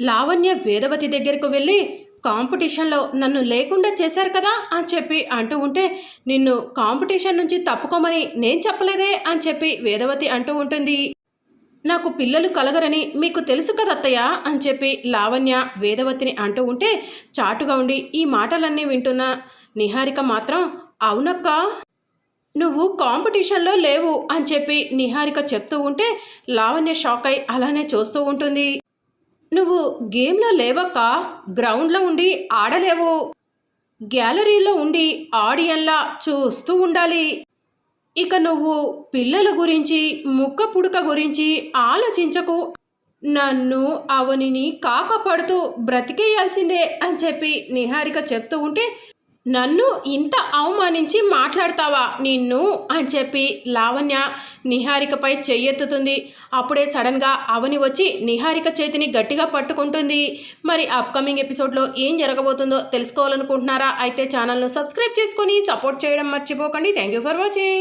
లావణ్య వేదవతి దగ్గరకు వెళ్ళి కాంపిటీషన్లో నన్ను లేకుండా చేశారు కదా అని చెప్పి అంటూ ఉంటే నిన్ను కాంపిటీషన్ నుంచి తప్పుకోమని నేను చెప్పలేదే అని చెప్పి వేదవతి అంటూ ఉంటుంది. నాకు పిల్లలు కలగరని మీకు తెలుసు కదా అని చెప్పి లావణ్య వేదవతిని అంటూ ఉంటే చాటుగా ఉండి ఈ మాటలన్నీ వింటున్న నిహారిక మాత్రం అవునక్క నువ్వు కాంపిటీషన్లో లేవు అని చెప్పి నిహారిక చెప్తూ ఉంటే లావణ్య షాక్ అయి అలానే చూస్తూ ఉంటుంది. నువ్వు గేమ్లో లేవక్క గ్రౌండ్లో ఉండి ఆడలేవు. గ్యాలరీలో ఉండి ఆడియన్లా చూస్తూ ఉండాలి. ఇక నువ్వు పిల్లల గురించి ముక్క పుడక గురించి ఆలోచించకు. నన్ను అవనిని కాకపడుతూ బ్రతికేయాల్సిందే అని చెప్పి నిహారిక చెప్తూ ఉంటే నన్ను ఇంత అవమానించి మాట్లాడతావా నిన్ను? అని చెప్పి లావణ్య నిహారికపై చెయ్యెత్తుతుంది. అప్పుడే సడన్గా అవని వచ్చి నిహారిక చేతిని గట్టిగా పట్టుకుంటుంది. మరి అప్కమింగ్ ఎపిసోడ్లో ఏం జరగబోతుందో తెలుసుకోవాలనుకుంటున్నారా? అయితే ఛానల్ను సబ్స్క్రైబ్ చేసుకొని సపోర్ట్ చేయడం మర్చిపోకండి. Thank you for watching